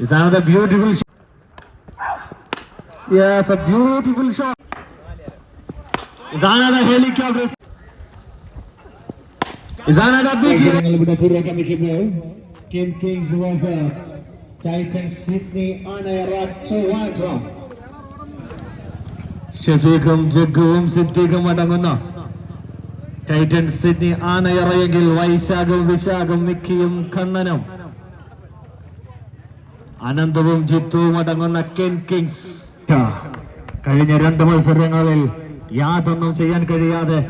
Is another beautiful shot. Yes, a beautiful shot. Is another helicopter. Is another big hit. മത്സരങ്ങൾ ഇവിടെ പുരോഗമിക്കുമ്പോൾ കിം kings versus titan Sydney അണയറ ട്രിവാൻഡ്രം ഷഫീഖും ജഗ്ഗുവും സിദ്ദീഖും അടങ്ങുന്ന ടൈറ്റൻ സിഡ്നി ആനയറയെങ്കിൽ വൈശാഖും വിശാഖും മിക്കിയും കണ്ണനും അനന്തവും ജിത്തുവും അടങ്ങുന്ന കെൻ കിങ്സ് കഴിഞ്ഞ രണ്ട് മത്സരങ്ങളിൽ യാതൊന്നും ചെയ്യാൻ കഴിയാതെ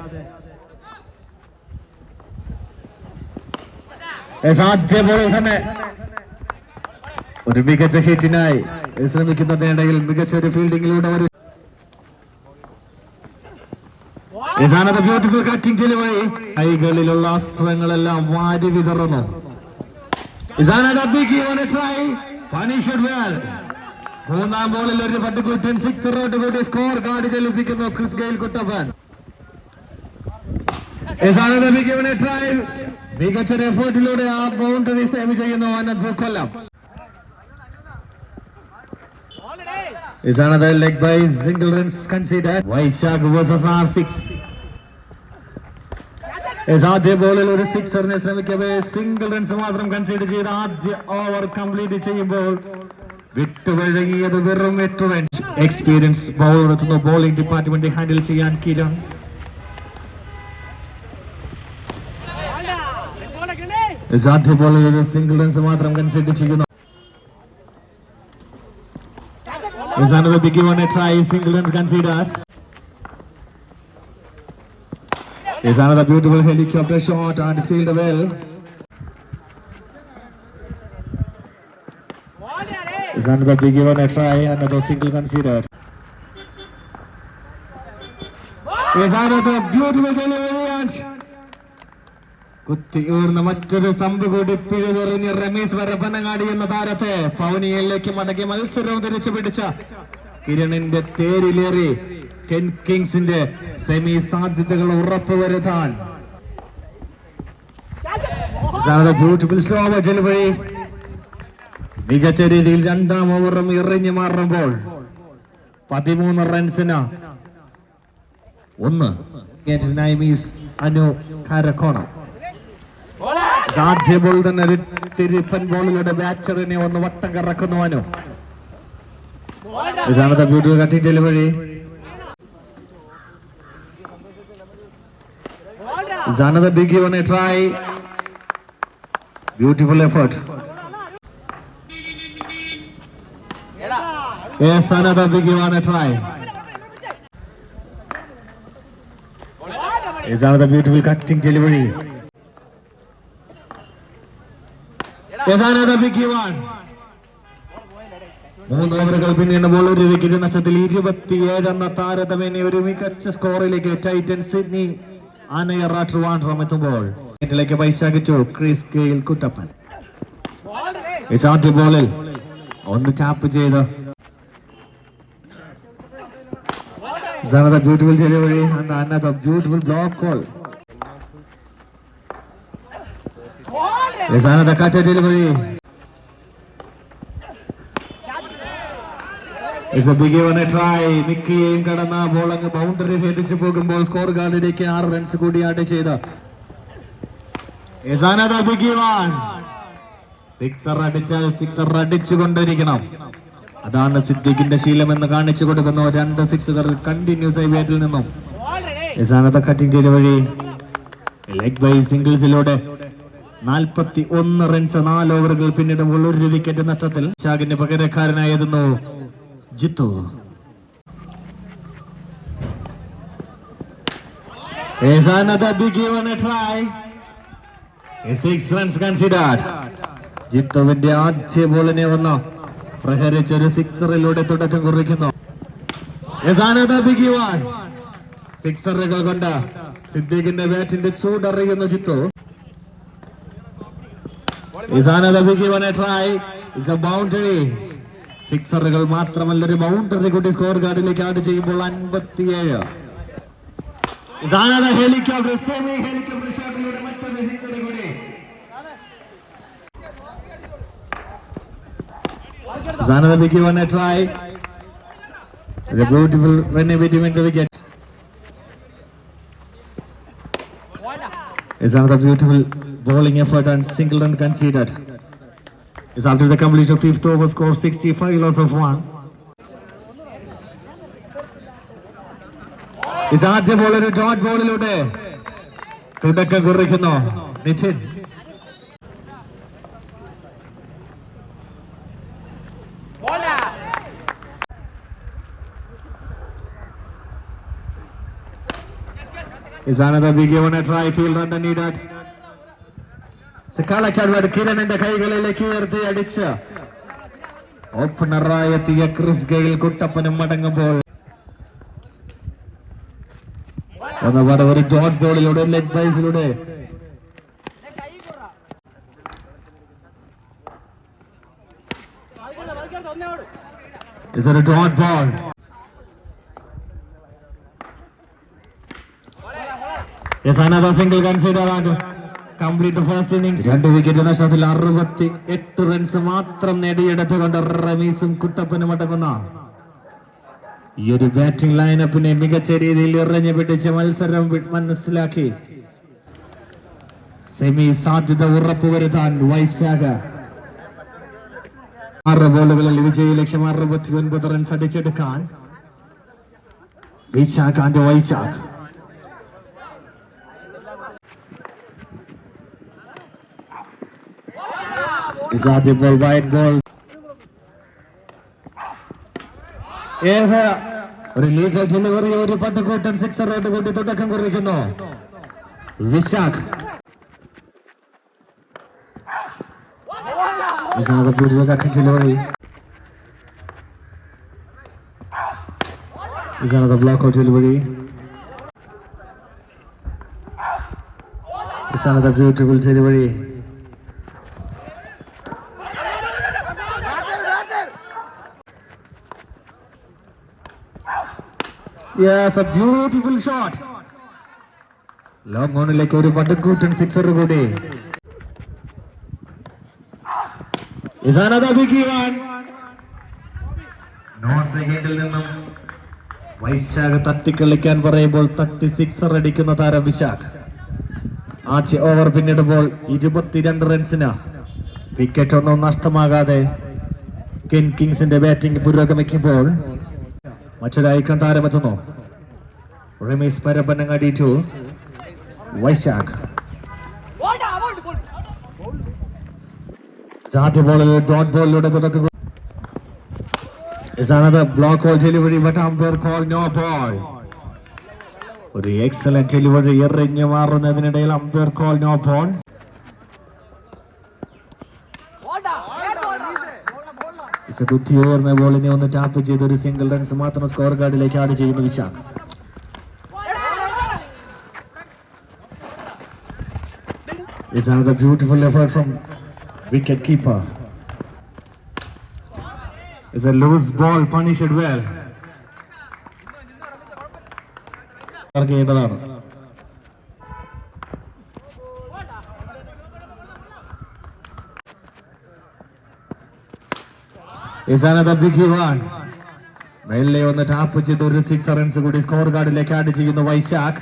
സാധ്യപോലെ തന്നെ ഒരു മികച്ച ഹിറ്റിനായി ശ്രമിക്കുന്നതിനിടയിൽ മികച്ച ഒരു ഫീൽഡിങ്ങിലൂടെ ഒരു delivery. കൈകളിലുള്ള അസ്ത്രങ്ങളെല്ലാം വാരി വിതറുന്നു Is another big on a try. It well. മൂന്നാം ബോളിൽ ഒരു പട്ടുകുറ്റൻ സിക്സറോട്ട് കൂടി സ്കോർ കാർഡ് ചലിപ്പിക്കുന്നു ക്രിസ് ഗെയിൽ കുട്ടപ്പൻ മികച്ച എഫേർട്ടിലൂടെ ആ ബൗണ്ടറി സേവ് ചെയ്യുന്നു അനന്ത് കൊല്ലം Is another leg by single runs Vaishakh Vaishak versus R6. ആദ്യ ബോളിൽ ഒരു സിക്സറിനെ ശ്രമിക്കവേ. സിംഗിൾ റൺസ് മാത്രം കൺസീഡ് ചെയ്ത് ആദ്യ ഓവർ കംപ്ലീറ്റ് ചെയ്യുമ്പോൾ വിട്ടുവഴങ്ങിയത് വെറും റൺസ് എക്സ്പീരിയൻസ് ബൗളർ എത്തുന്നു. ബോളിംഗ് ഡിപ്പാർട്ട്മെന്റ് ഹാൻഡിൽ ചെയ്യാൻ കിരൺ. സാധ്യ ബോളിൽ ഒരു സിംഗിൾ റൺസ് മാത്രം കൺസീഡ് ചെയ്യുന്നു. Is another big one a try, single runs considered. Is another beautiful helicopter shot and field well. Is another big one a try, another single considered. Is another beautiful delivery and കുത്തിയൂർന്ന മറ്റൊരു സ്തംഭ് കൂടി പിഴുതെറിഞ്ഞ് രമേശ് വരപ്പനങ്ങാടി എന്ന താരത്തെ പൗനിയയിലേക്ക് മടക്കി മത്സരം തിരിച്ചു പിടിച്ച കിരണിന്റെ തേരിലേറി കെൻ കിങ്സിന്റെ സെമി സാധ്യതകൾ ഉറപ്പുവരുത്താൻ ബ്യൂട്ടിഫുൾ സ്ലോ ഡെലിവറി മികച്ച രീതിയിൽ രണ്ടാം ഓവറും എറിഞ്ഞു മാറുമ്പോൾ പതിമൂന്ന് റൺസിന് ഒന്ന്. അനു കാരക്കോണം. സാധ്യ ബോൾ തന്നെ ഒരു തിരുപ്പൻ ബോളിലൂടെ ബാറ്ററിനെ ഒന്ന് വട്ടം കറക്കുന്നു അനു. ഇതാണ് beautiful കട്ടിട്ടില്ല delivery Is another big one a try. Beautiful effort. Yes, another big one a try. Is another beautiful cutting delivery. Yes, another big one. മൂന്ന് ഓവറുകൾ പിന്നീടുമ്പോൾ ഒരു വിക്കറ്റ് നഷ്ടത്തിൽ ഇരുപത്തിയേഴ് എന്ന താരതമ്യേന ഒരു മികച്ച സ്കോറിലേക്ക് ടൈറ്റൻ സിഡ്നി ആനയറ ട്രിവാൻഡ്രം എത്തുമ്പോൾ വീട്ടിലേക്ക് പൈസാകിച്ചു ക്രിസ് കെയിൽ കുട്ടപ്പൻ ആദ്യ ബോളിൽ ഒന്ന് ടാപ്പ് ചെയ്ത് Is another beautiful delivery and another beautiful block call. Is another big one a try. മിക്കിയെയും കടന്ന ബോൾ അങ്ങ് ബൗണ്ടറി ഭേദിച്ചു പോകുമ്പോൾ സ്കോർ കാർഡിലേക്ക് ആറ് റൺസ് കൂടി ആഡ് ചെയ്ത്. സിക്സർ അടിച്ചാൽ സിക്സർ അടിച്ചു കൊണ്ടിരിക്കണം അതാണ് സിദ്ദിഖിന്റെ ശീലം എന്ന് കാണിച്ചു കൊടുക്കുന്നു രണ്ട് സിക്സുകൾ കണ്ടിന്യൂസ് ആയി വേറ്റിൽ നിന്നും യസാനത കട്ടിങ് വഴി. ലെഗ് ബൈ സിംഗിൾസിലൂടെ നാൽപ്പത്തി ഒന്ന് റൺസ് നാല് ഓവറുകൾ പിന്നിടുമ്പോൾ ഒരു വിക്കറ്റ് നഷ്ടത്തിൽ ഷാഗിന്റെ പകരക്കാരനായിരുന്നു Jithu Is another big one a try. Six runs considered. ജിത്തുവിന്റെ ആദ്യ ബോളിനെ വന്ന് പ്രഹരിച്ച ഒരു സിക്സറിലൂടെ തുടക്കം കുറിക്കുന്നു. സിക്സറുകൾ കൊണ്ട് സിദ്ദീഖിന്റെ ബാറ്റിന്റെ ചൂടറിയുന്ന Jithu big one a try. It's a boundary. സിക്സറുകൾ മാത്രമല്ല ഒരു ബൗണ്ടറി കുട്ടി സ്കോർ കാർഡിലേക്ക് ആഡ് ചെയ്യുമ്പോൾ അൻപത്തിയേഴ് beautiful bowling effort and single run conceded Is after the completion of fifth over score 65 loss of one. Is ആദ്യ ബോളർ ഡോട്ട് ബോളിലൂടെ തുടക്കം കുറിക്കുന്നു Nitin Is another big one a try field run needed. കാലച്ചാടുവാട് കിരണിന്റെ കൈകളിലേക്ക് ഉയർത്തി അടിച്ച്. ഓപ്പണറായി എത്തിയ Chris Gayle കുട്ടപ്പനും മടങ്ങുമ്പോൾ. ഒന്നപാടെ ഒരു ഡോട്ട് ബോളിലൂടെ ലെഗ് ബൈസിലൂടെ. a dot ball? Yes, another single consider and first innings രണ്ട് വിക്കറ്റ് നഷ്ടത്തിൽ അറുപത്തി എട്ട് റൺസ് മാത്രം നേടിയെടുത്തുകൊണ്ട് റമീസും കുട്ടപ്പനും അടങ്ങുന്ന ഈ ഒരു ബാറ്റിംഗ് ലൈനപ്പിനെ മികച്ച രീതിയിൽ എറിഞ്ഞു പിടിച്ച് മത്സരം മനസ്സിലാക്കി. സെമി സാധ്യത ഉറപ്പുവരുത്താൻ വൈശാഖ. ആറ് ബോളുകളിൽ വിജയ ലക്ഷ്യം അറുപത്തി ഒൻപത് runs അടിച്ചെടുക്കാൻ. Vaishakh and Vaishakh. Is that the ball, white ball? Yes, sir. ഒരു ലീഗൽ ഡെലിവറി ഒരു പട്ടുകൂട്ടൻ സിക്സറോട് കൂടി തുടക്കം കുറിക്കുന്നു വിശാഖ് വിശാഖ് പൂർവ കട്ടൻ delivery Is another block out delivery. It's another beautiful a beautiful shot. Long ഓണിലേക്ക് ഒരു വടക്കൂറ്റൻ സിക്സർ കൂടി. സെക്കൻഡിൽ നിന്നും വൈശാഖ് തട്ടിക്കളിക്കാൻ പറയുമ്പോൾ തട്ടി സിക്സർ അടിക്കുന്ന താരം വിശാഖ്. ആദ്യ ഓവർ പിന്നിടുമ്പോൾ ഇരുപത്തിരണ്ട് റൺസിന് വിക്കറ്റ് ഒന്നും നഷ്ടമാകാതെ കെൻ കിങ്സിന്റെ ബാറ്റിംഗ് പുരോഗമിക്കുമ്പോൾ മറ്റൊരു ഐക്കൺ താരമെത്തുന്നു റമീസ് പരപ്പനങ്ങാടി ടു വൈശാഖ്. ബോളിൽ ഡോട്ട് ബോളിലൂടെ തുടക്കുക Is another block hole delivery but umpire call no ball. ഒരു എക്സലന്റ് ഡെലിവറി എറിഞ്ഞു മാറുന്നതിനിടയിൽ umpire call no ball കുത്തിയോർന്ന ബോളിനെ ഒന്ന് ടാപ്പ് ചെയ്ത് ഒരു സിംഗിൾ റൺസ് മാത്രം സ്കോർ കാർഡിലേക്ക് ആഡ് ചെയ്യുന്നു Vishakh Is another beautiful effort from wicket keeper. Is a loose ball punished well. Mark ചെയ്യേണ്ടതാണ് Big one. മെല്ലെ ഒന്ന് ടാപ്പ് ചെയ്ത് ഒരു സിക്സ് റൺസ് കൂടി സ്കോർ കാർഡിലേക്ക് ആഡ് ചെയ്യുന്നു Vaishakh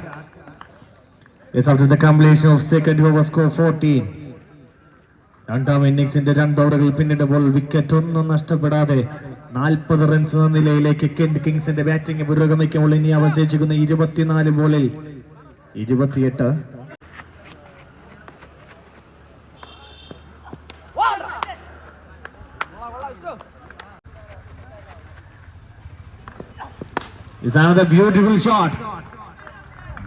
Yes, after the completion of second over score 14. രണ്ടാം ഇന്നിംഗ്സിന്റെ രണ്ട് ഓവറുകൾ പിന്നിടുമ്പോൾ വിക്കറ്റ് ഒന്നും നഷ്ടപ്പെടാതെ നാൽപ്പത് റൺസ് എന്ന നിലയിലേക്ക് കെന്റ് കിങ്സിന്റെ ബാറ്റിംഗ് പുരോഗമിക്കുമ്പോൾ ഇനി അവശേഷിക്കുന്ന ഇരുപത്തിനാല് ബോളിൽ ഇരുപത്തിയെട്ട് Is another ബ്യൂട്ടിഫുൾ ഷോട്ട്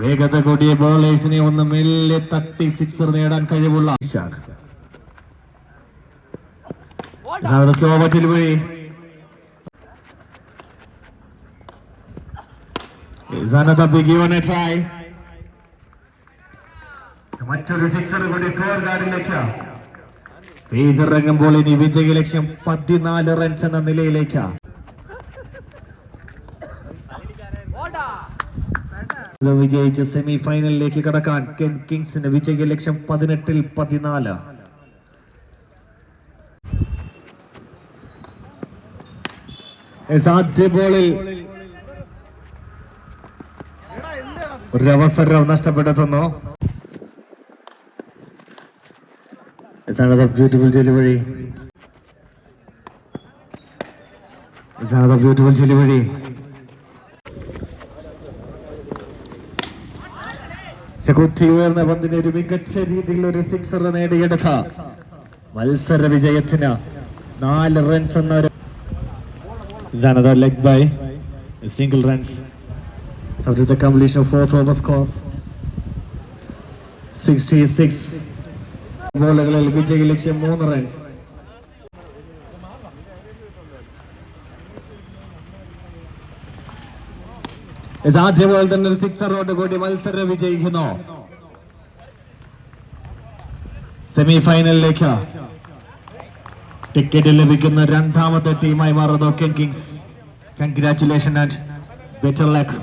വേഗത കൂടിയ ബോളേഴ്സിനെ ഒന്ന് മെല്ലെ തട്ടി സിക്സർ നേടാൻ കഴിവുള്ള സ്ലോ ബറ്റിൽ പോയി? മറ്റൊരു സിക്സർ കൂടി സ്കോർ കാർഡിലേക്ക് പെയ്തിറങ്ങുമ്പോൾ ഇനി വിജയ ലക്ഷ്യം പതിനാല് റൺസ് എന്ന നിലയിലേക്ക്. വിജയിച്ച് സെമി ഫൈനലിലേക്ക് കടക്കാൻ കെൻ കിങ്സിന് വിജയ ലക്ഷ്യം പതിനെട്ടിൽ പതിനാല്. ആദ്യ ബോളിൽ ഒരു അവസരം നഷ്ടപ്പെടുത്തുന്നു Yes, another ബ്യൂട്ടിഫുൾ delivery. പക്ഷെ കൊച്ചി ഉയർന്ന പന്തിന് ഒരു മികച്ച രീതിയിൽ ഒരു സിക്സർ നേടിയെടുത്ത മത്സര വിജയത്തിന് നാല് റൺസ് എന്ന ഒരു leg bye single runs subject completion four over score sixty six ബോളുകളിൽ വിജയ ലക്ഷ്യം മൂന്ന് റൺസ് ആദ്യ പോലെ തന്നെ ഒരു സിക്സറോട് കൂടി മത്സരം വിജയിക്കുന്നു. സെമി ഫൈനലിലേക്ക് ടിക്കറ്റ് ലഭിക്കുന്ന രണ്ടാമത്തെ ടീമായി മാറുന്നു Kings congratulation and better luck